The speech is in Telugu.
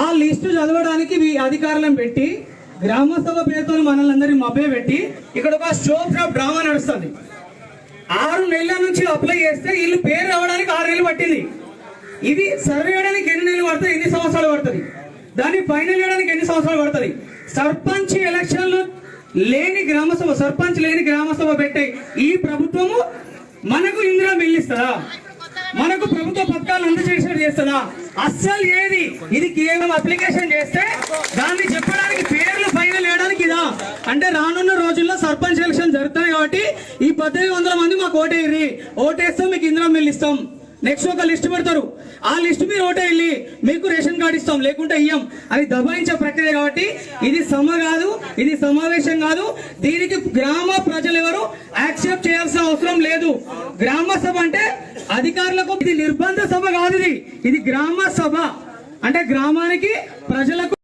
ఆ లిస్టు చదవడానికి మీ అధికారులను పెట్టి గ్రామసభ పేరుతో మనల్ని మభ్య పెట్టి ఇక్కడ ఒక స్టోప్ ఆఫ్ డ్రామా నడుస్తుంది. ఆరు నెలల నుంచి అప్లై చేస్తే వీళ్ళు పేరు రావడానికి ఆరు నెలలు పట్టింది. ఇది సర్వే చేయడానికి ఎన్ని నెలలు పడుతుంది ఎన్ని సంవత్సరాలు పడుతుంది? దాన్ని ఫైనల్ చేయడానికి ఎన్ని సంవత్సరాలు పడుతుంది? సర్పంచ్ ఎలక్షన్లు లేని గ్రామసభ సర్పంచ్ లేని గ్రామసభ పెట్టే ఈ ప్రభుత్వము మనకు ఇందిరా మిల్లిస్తుందా మనకు ప్రభుత్వ పథకాలు అందజేసేది చేస్తుందా? అస్సలు ఏది? ఇది కేవలం అప్లికేషన్ చేస్తే దాన్ని చెప్పడానికి పేర్లు ఫైనల్ వేయడానికి ఇదా? అంటే రానున్న రోజుల్లో సర్పంచ్ ఎలక్షన్ జరుగుతాయి కాబట్టి ఈ పద్దెనిమిది వందల మంది మాకు ఓటేయ్యి ఓటేస్తాం మీకు ఇందులో మిల్లు ఇస్తాం. నెక్స్ట్ ఒక లిస్ట్ పెడతారు. ఆ లిస్ట్ మీరు ఓటే వెళ్ళి మీకు రేషన్ కార్డు ఇస్తాం. లేకుంటే ఇయ్యం. అది దబాయించే ప్రక్రియ కాబట్టి ఇది సమ కాదు ఇది సమావేశం కాదు. దీనికి గ్రామ ప్రజలు ఎవరు? లేదు. గ్రామ సభ అంటే అధికారులకు ఇది నిర్బంధ సభ కాదు ఇది. ఇది గ్రామ సభ. అంటే గ్రామానికి ప్రజలకు